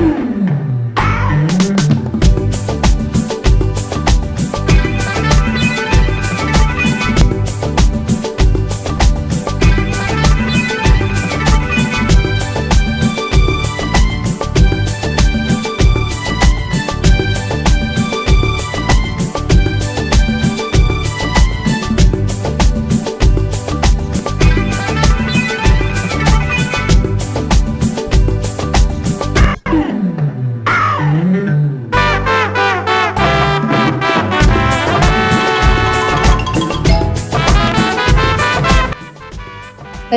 Boom.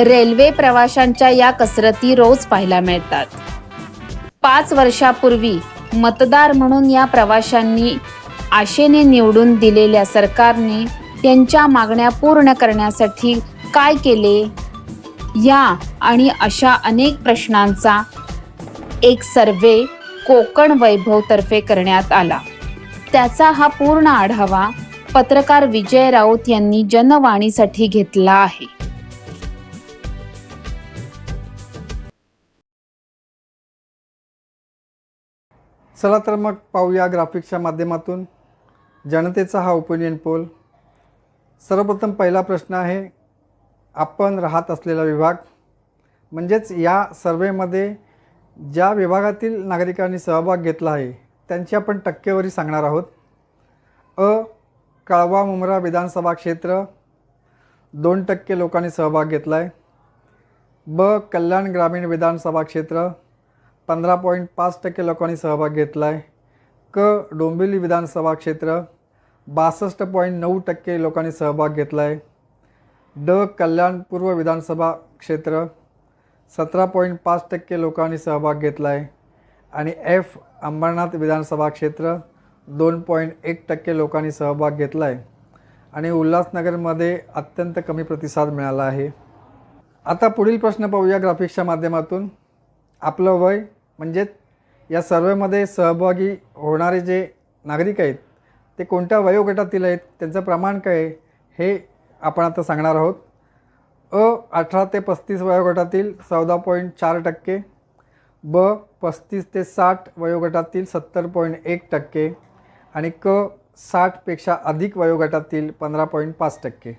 Railway प्रवाशांच्या या कसरती रोज पाहायला मिळतात. पाच वर्षापूर्वी मतदार म्हणून या प्रवाशांनी आशेने निवडून दिलेल्या सरकारने त्यांच्या मागण्या पूर्ण करण्यासाठी काय केले? या आणि अशा अनेक प्रश्नांचा एक सर्वे कोकण वैभवतर्फे करण्यात आला. त्याचा हा पूर्ण आढावा पत्रकार विजय राऊत यांनी जनवाणीसाठी घेतला आहे. चला तर मग पाहूया ग्राफिक्सच्या माध्यमातून. जनतेचा हा ओपिनियन पोल सर्वप्रथम पहिला प्रश्न आहे आपण राहत असलेला विभाग. म्हणजेच या सर्वेमध्ये ज्या विभागातील नागरिकांनी सहभाग घेतला आहे त्यांची आपण टक्केवारी सांगणार आहोत. अ कळवा मुमरा विधानसभा क्षेत्र दोन टक्के लोकांनी सहभाग घेतला आहे ब कल्याण ग्रामीण विधानसभा क्षेत्र पंधरा पॉईंट पाच टक्के लोकांनी सहभाग घेतला आहे क डोंबिवली विधानसभा क्षेत्र बासष्ट पॉईंट नऊ टक्के लोकांनी सहभाग घेतला आहे ड कल्याण पूर्व विधानसभा क्षेत्र सतरा पॉईंट पाच टक्के लोकांनी सहभाग घेतला आहे आणि एफ अंबरनाथ विधानसभा क्षेत्र दोन पॉईंट एक टक्के लोकांनी सहभाग घेतला आहे आणि उल्हासनगरमध्ये अत्यंत कमी प्रतिसाद मिळाला आहे. आता पुढील प्रश्न पाहूया ग्राफिक्सच्या माध्यमातून. आपलं वय म्हणजेच या सर्वेमध्ये सहभागी होणारे जे नागरिक आहेत ते कोणत्या वयोगटातील आहेत त्यांचं प्रमाण काय हे आपण आता सांगणार आहोत. अ अठरा ते पस्तीस वयोगटातील चौदा पॉईंट चार टक्के ब पस्तीस ते साठ वयोगटातील सत्तर पॉईंट एक टक्के आणि क साठपेक्षा अधिक वयोगटातील पंधरा पॉईंट पाच टक्के.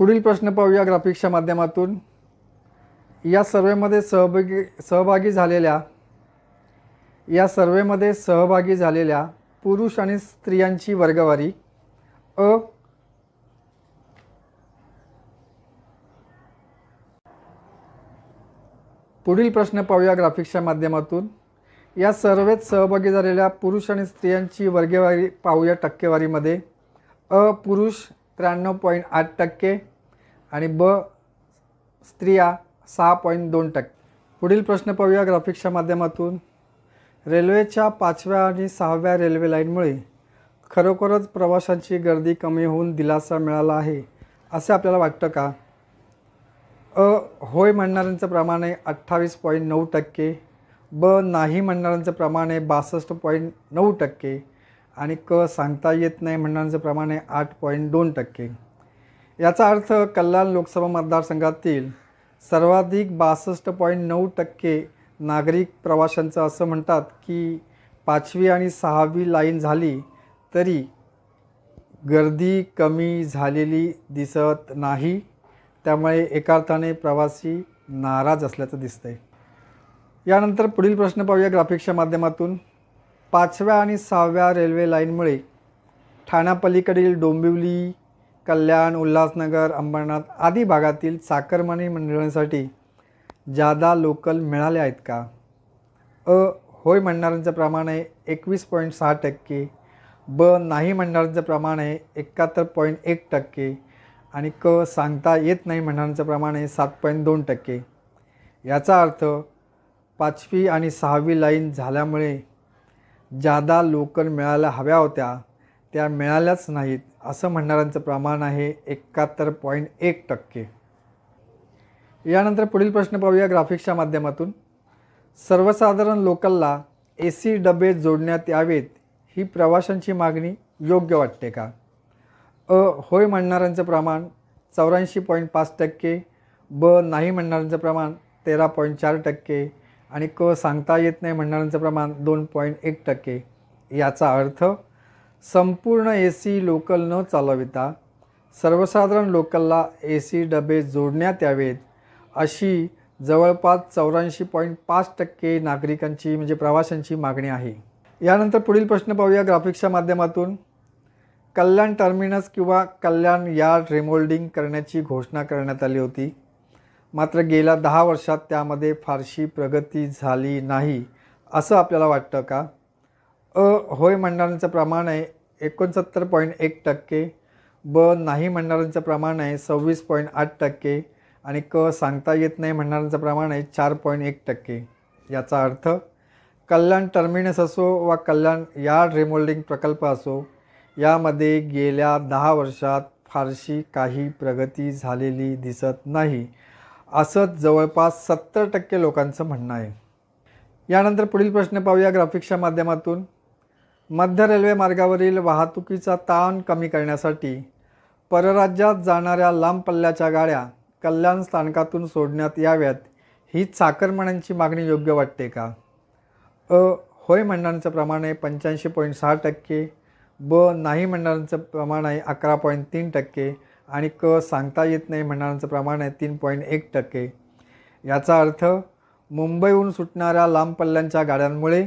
पुढील प्रश्न पाहूया ग्राफिक्सच्या माध्यमातून. या सर्वेमध्ये सहभागी सहभागी झालेल्या या सर्वेमध्ये सहभागी झालेल्या पुरुष आणि स्त्रियांची वर्गवारी अ पुढील प्रश्न पाहूया ग्राफिक्सच्या माध्यमातून. या सर्वेत सहभागी झालेल्या पुरुष आणि स्त्रियांची वर्गवारी पाहूया टक्केवारीमध्ये. अ पुरुष त्र्याण्णव पॉईंट आठ टक्के आणि ब स्त्रिया सहा पॉईंट दोन टक्के. पुढील प्रश्न पाहूया ग्राफिक्सच्या माध्यमातून. रेल्वेच्या पाचव्या आणि सहाव्या रेल्वे लाईनमुळे खरोखरच प्रवाशांची गर्दी कमी होऊन दिलासा मिळाला आहे असे आपल्याला वाटतं का? अ होय म्हणणाऱ्यांचं प्रमाण आहे अठ्ठावीस पॉईंट नऊ टक्के. ब नाही म्हणणाऱ्यांचं प्रमाण आहे बासष्ट पॉईंट नऊ टक्के. आणि क सांगता येत नाही म्हणण्याचं प्रमाण आहे आठ पॉईंट दोन टक्के. याचा अर्थ कल्याण लोकसभा मतदारसंघातील सर्वाधिक बासष्ट पॉईंट नऊ टक्के नागरिक प्रवाशांचं असं म्हणतात की पाचवी आणि सहावी लाईन झाली तरी गर्दी कमी झालेली दिसत नाही. त्यामुळे एका अर्थाने प्रवासी नाराज असल्याचं दिसतंय. यानंतर पुढील प्रश्न पाहूया ग्राफिक्सच्या माध्यमातून. पाचव्या आणि सहाव्या रेल्वे लाईनमुळे ठाण्यापलीकडील डोंबिवली कल्याण उल्हासनगर अंबरनाथ आदी भागातील चाकरमानी मंडळांसाठी जादा लोकल मिळाले आहेत का? अ होय म्हणणाऱ्यांचं प्रमाण आहे एकवीस पॉईंट सहा टक्के. ब नाही म्हणणाऱ्यांचं प्रमाण आहे एकाहत्तर पॉईंट एक टक्के. आणि क सांगता येत नाही म्हणणाऱ्यांचं प्रमाण आहे सात पॉईंट दोन टक्के. याचा अर्थ पाचवी आणि सहावी लाईन झाल्यामुळे ज्यादा लोकल मिळायला हव्या होत्या त्या मिळाल्याच नाहीत असं म्हणणाऱ्यांचं प्रमाण आहे एकाहत्तर पॉईंट एक टक्के. यानंतर पुढील प्रश्न पाहूया ग्राफिक्सच्या माध्यमातून. सर्वसाधारण लोकलला ए सी डबे जोडण्यात यावेत ही प्रवाशांची मागणी योग्य वाटते का? अ होय म्हणणाऱ्यांचं प्रमाण चौऱ्याऐंशी पॉईंट पाच टक्के ब नाही म्हणणाऱ्यांचं प्रमाण तेरा पॉईंट चार टक्के आणि क सांगता येत नाही म्हणणाऱ्यांचं प्रमाण दोन पॉईंट एक टक्के. याचा अर्थ संपूर्ण ए सी लोकल न चालविता सर्वसाधारण लोकलला ए सी डबे जोडण्यात यावेत अशी जवळपास चौऱ्याऐंशी पॉईंट पाच टक्के नागरिकांची म्हणजे प्रवाशांची मागणी आहे. यानंतर पुढील प्रश्न पाहूया ग्राफिक्सच्या माध्यमातून. कल्याण टर्मिनस किंवा कल्याण यार्ड रिमोल्डिंग करण्याची घोषणा करण्यात आली होती. मात्र गेल्या दहा वर्षात त्यामध्ये फारशी प्रगती झाली नाही असं आपल्याला वाटतं का? अ होय म्हणणाऱ्यांचं प्रमाण आहे एकोणसत्तर पॉईंट एक टक्के ब नाही म्हणणाऱ्यांचं प्रमाण आहे सव्वीस पॉईंट आठ टक्के आणि क सांगता येत नाही म्हणणाऱ्यांचं प्रमाण आहे चार पॉईंट एक टक्के. याचा अर्थ कल्याण टर्मिनस असो वा कल्याण यार्ड रिमोल्डिंग प्रकल्प असो यामध्ये गेल्या दहा वर्षात फारशी काही प्रगती झालेली दिसत नाही. असंच जवळपास सत्तर टक्के लोकांचं म्हणणं आहे. यानंतर पुढील प्रश्न पाहूया ग्राफिक्सच्या माध्यमातून. मध्य रेल्वे मार्गावरील वाहतुकीचा ताण कमी करण्यासाठी परराज्यात जाणाऱ्या लांब पल्ल्याच्या गाड्या कल्याण स्थानकातून सोडण्यात याव्यात ही चाकरमान्यांची मागणी योग्य वाटते का? अ. होय म्हणणाऱ्यांचं प्रमाण आहे पंच्याऐंशी पॉईंट सहा टक्के. ब. नाही म्हणणाऱ्यांचं प्रमाण आहे अकरा पॉईंट तीन टक्के. आणि क सांगता येत नाही म्हणणाऱ्यांचं प्रमाण आहे तीन पॉईंट एक टक्के. याचा अर्थ मुंबईहून सुटणाऱ्या लांब पल्ल्यांच्या गाड्यांमुळे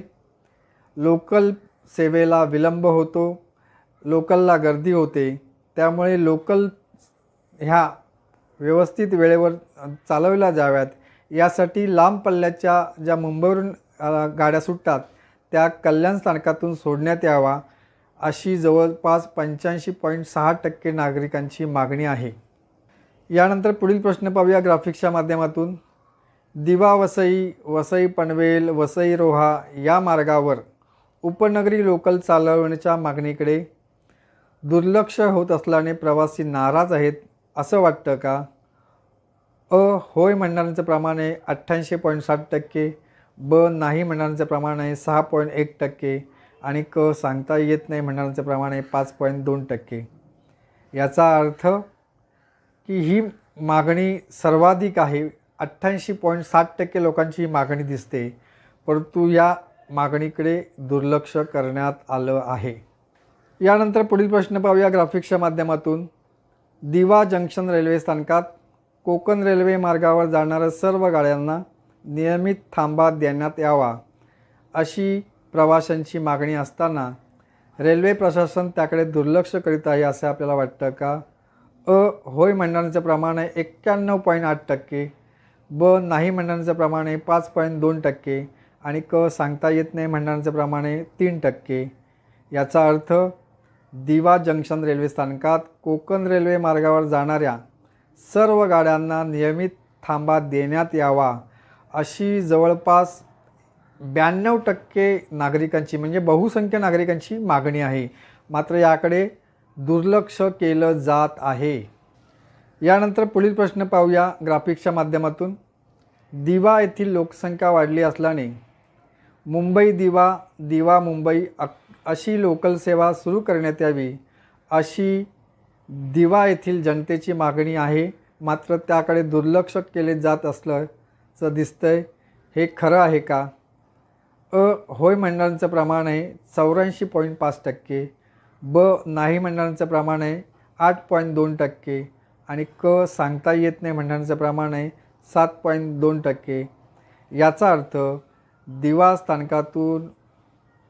लोकल सेवेला विलंब होतो लोकलला गर्दी होते. त्यामुळे लोकल ह्या व्यवस्थित वेळेवर चालवल्या जाव्यात. यासाठी लांब पल्ल्याच्या ज्या मुंबईवरून गाड्या सुटतात त्या कल्याण स्थानकातून सोडण्यात यावा. अशी जवळपास पंच्याऐंशी पॉईंट सहा टक्के नागरिकांची मागणी आहे. यानंतर पुढील प्रश्न पाहूया ग्राफिक्सच्या माध्यमातून. दिवा वसई वसई पनवेल वसई रोहा या मार्गावर उपनगरी लोकल चालवण्याच्या मागणीकडे दुर्लक्ष होत असल्याने प्रवासी नाराज आहेत असं वाटतं का? अ होय म्हणणाऱ्यांचं प्रमाण आहे अठ्ठ्याऐंशी पॉईंट सात टक्के ब नाही म्हणणाऱ्यांचं प्रमाण आहे सहा पॉईंट एक टक्के आणि क सांगता येत नाही म्हणणाऱ्यांचं प्रमाण आहे पाच पॉईंट दोन टक्के. याचा अर्थ की ही मागणी सर्वाधिक आहे. अठ्ठ्याऐंशी पॉईंट सात टक्के लोकांची ही मागणी दिसते. परंतु या मागणीकडे दुर्लक्ष करण्यात आलं आहे. यानंतर पुढील प्रश्न पाहूया ग्राफिक्सच्या माध्यमातून. दिवा जंक्शन रेल्वे स्थानकात कोकण रेल्वे मार्गावर जाणाऱ्या सर्व गाड्यांना नियमित थांबा देण्यात यावा अशी प्रवाशांची मागणी असताना रेल्वे प्रशासन त्याकडे दुर्लक्ष करीत आहे असे आपल्याला वाटतं का? अ होय म्हणण्याचं प्रमाण आहे एक्क्याण्णव पॉईंट आठ टक्के ब नाही म्हणण्याचं प्रमाण आहे पाच पॉईंट दोन टक्के आणि क सांगता येत नाही म्हणण्याचं प्रमाण आहे तीन टक्के. याचा अर्थ दिवा जंक्शन रेल्वे स्थानकात कोकण रेल्वे मार्गावर जाणाऱ्या सर्व गाड्यांना नियमित थांबा देण्यात यावा अशी जवळपास ब्याण्णव टक्के नागरिकांची म्हणजे बहुसंख्य नागरिकांची मागणी आहे. मात्र याकडे दुर्लक्ष केलं जात आहे. यानंतर पुढील प्रश्न पाहूया ग्राफिक्सच्या माध्यमातून. दिवा येथील लोकसंख्या वाढली असल्याने मुंबई दिवा दिवा मुंबई अक अशी लोकल सेवा सुरू करण्यात यावी अशी दिवा येथील जनतेची मागणी आहे. मात्र त्याकडे दुर्लक्ष केले जात असल्याचं दिसतंय. हे खरं आहे का? अ होय म्हणणाऱ्यांचं प्रमाण आहे चौऱ्याऐंशी पॉईंट पाच टक्के ब नाही म्हणणाऱ्यांचं प्रमाण आहे आठ पॉईंट दोन टक्के आणि क सांगता येत नाही म्हणणाऱ्यांचं प्रमाण आहे सात पॉईंट दोन टक्के. याचा अर्थ दिवा स्थानकातून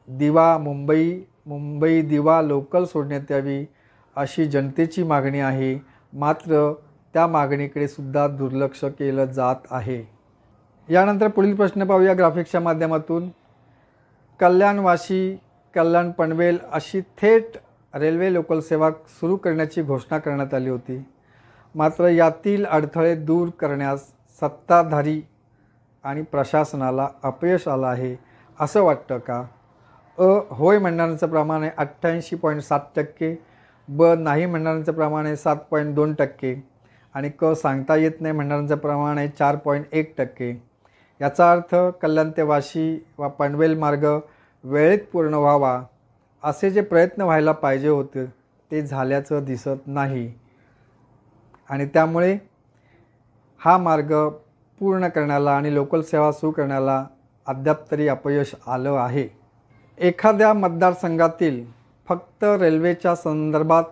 दिवा मुंबई मुंबई दिवा लोकल सोडण्यात यावी अशी जनतेची मागणी आहे. मात्र त्या मागणीकडे सुद्धा दुर्लक्ष केलं जात आहे. यानंतर पुढील प्रश्न पाहूया. ग्राफिक्सच्या माध्यमातून कल्याणवाशी कल्याण पनवेल अशी थेट रेल्वे लोकल सेवा सुरू करण्याची घोषणा करण्यात आली होती. मात्र यातील अडथळे दूर करण्यास सत्ताधारी आणि प्रशासनाला अपयश आलं आहे असं वाटतं का? अ होय म्हणणाऱ्यांचं प्रमाण आहे अठ्ठ्याऐंशी पॉईंट सात टक्के ब नाही म्हणणाऱ्यांचं प्रमाण आहे सात पॉईंट दोन टक्के आणि क सांगता येत नाही म्हणणाऱ्यांचं प्रमाण आहे चार पॉईंट एक टक्के. याचा अर्थ कल्याण ते वाशी वा पनवेल मार्ग वेळेत पूर्ण व्हावा असे जे प्रयत्न व्हायला पाहिजे होते ते झाल्याचं दिसत नाही. आणि त्यामुळे हा मार्ग पूर्ण करण्याला आणि लोकल सेवा सुरू करण्याला अद्याप तरी अपयश आलं आहे. एखाद्या मतदारसंघातील फक्त रेल्वेच्या संदर्भात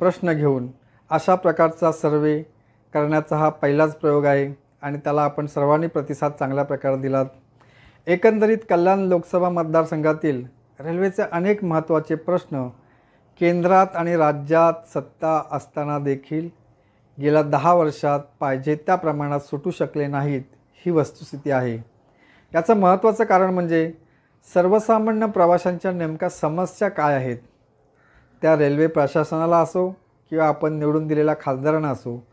प्रश्न घेऊन अशा प्रकारचा सर्वे करण्याचा हा पहिलाच प्रयोग आहे. आणि त्याला आपण सर्वांनी प्रतिसाद चांगल्या प्रकारे दिलात एकंदरीत कल्याण लोकसभा मतदारसंघातील रेल्वेचे अनेक महत्त्वाचे प्रश्न केंद्रात आणि राज्यात सत्ता असताना देखील गेल्या दहा वर्षात पाहिजे त्या प्रमाणात सुटू शकले नाहीत ही वस्तुस्थिती आहे. याचं महत्त्वाचं कारण म्हणजे सर्वसामान्य प्रवाशांच्या नेमक्या समस्या काय आहेत? त्या रेल्वे प्रशासनाला असो किंवा आपण निवडून दिलेल्या खासदारांना असो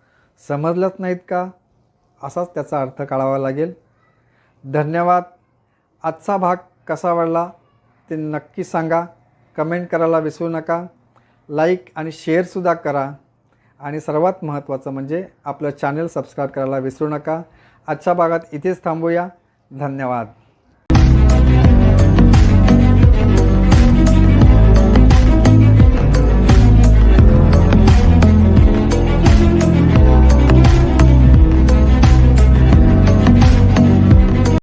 समजलंच नाहीत का? असाच त्याचा अर्थ काढावा लागेल. धन्यवाद. आजचा भाग कसा आवडला ते नक्की सांगा. कमेंट करायला विसरू नका. लाईक आणि शेअरसुद्धा करा. आणि सर्वात महत्त्वाचं म्हणजे आपलं चॅनल सबस्क्राईब करायला विसरू नका. आजच्या भागात इथेच थांबूया. धन्यवाद.